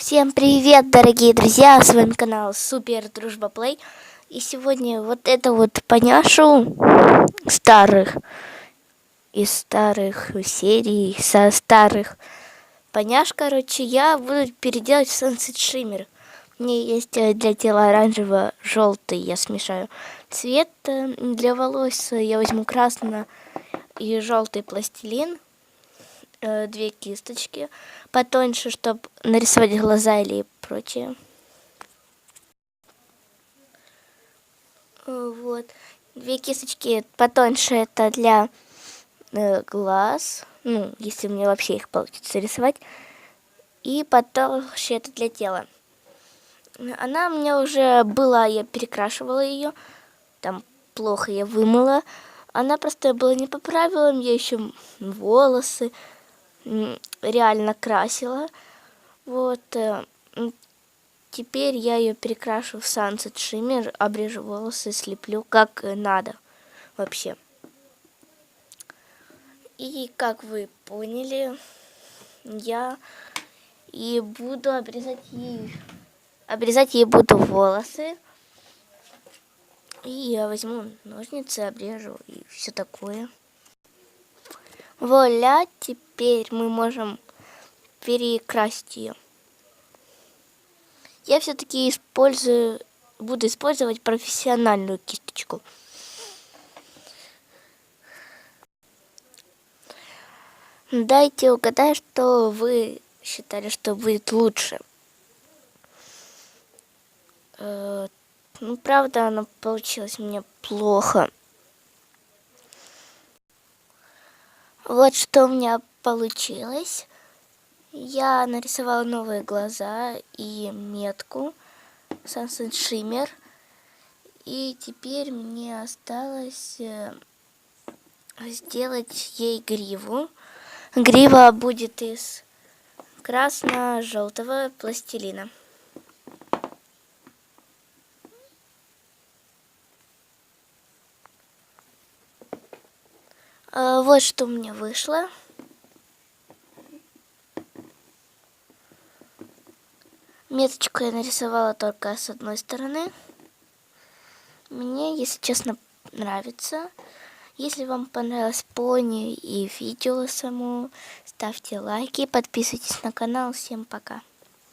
Всем привет, дорогие друзья! С вами канал Супер Дружба Плей. И сегодня вот это вот поняшу старых, из старых серий, со старых поняш, короче, я буду переделать в Sunset Shimmer. Мне есть э, для тела оранжево-желтый, я смешаю цвет. э, Для волос я возьму красный и желтый пластилин э, две кисточки потоньше, чтобы нарисовать глаза или прочее. Э, Вот. Две кисточки потоньше это для э, глаз. Ну, если мне вообще их получится рисовать. И потолще это для тела. Она у меня уже была, я перекрашивала ее. Там плохо я вымыла. Она просто была не по правилам, я еще волосы реально красила. Вот. э, Теперь я ее перекрашу в Sunset Shimmer, обрежу волосы, слеплю как надо вообще. И как вы поняли, я и буду обрезать ей, обрезать ей буду волосы. И я возьму ножницы, обрежу и все такое. Вуаля, теперь мы можем перекрасить ее. Я все-таки использую, буду использовать профессиональную кисточку. Дайте угадать, что вы считали, что будет лучше. Э, Ну, правда, оно получилось мне плохо. Вот что у меня получилось. Я нарисовала новые глаза и метку Sunset Shimmer. И теперь мне осталось э, сделать ей гриву. Грива будет из красно-желтого пластилина. Вот что у меня вышло. Меточку я нарисовала только с одной стороны. Мне, если честно, нравится. Если вам понравилось пони и видео само, ставьте лайки, подписывайтесь на канал. Всем пока.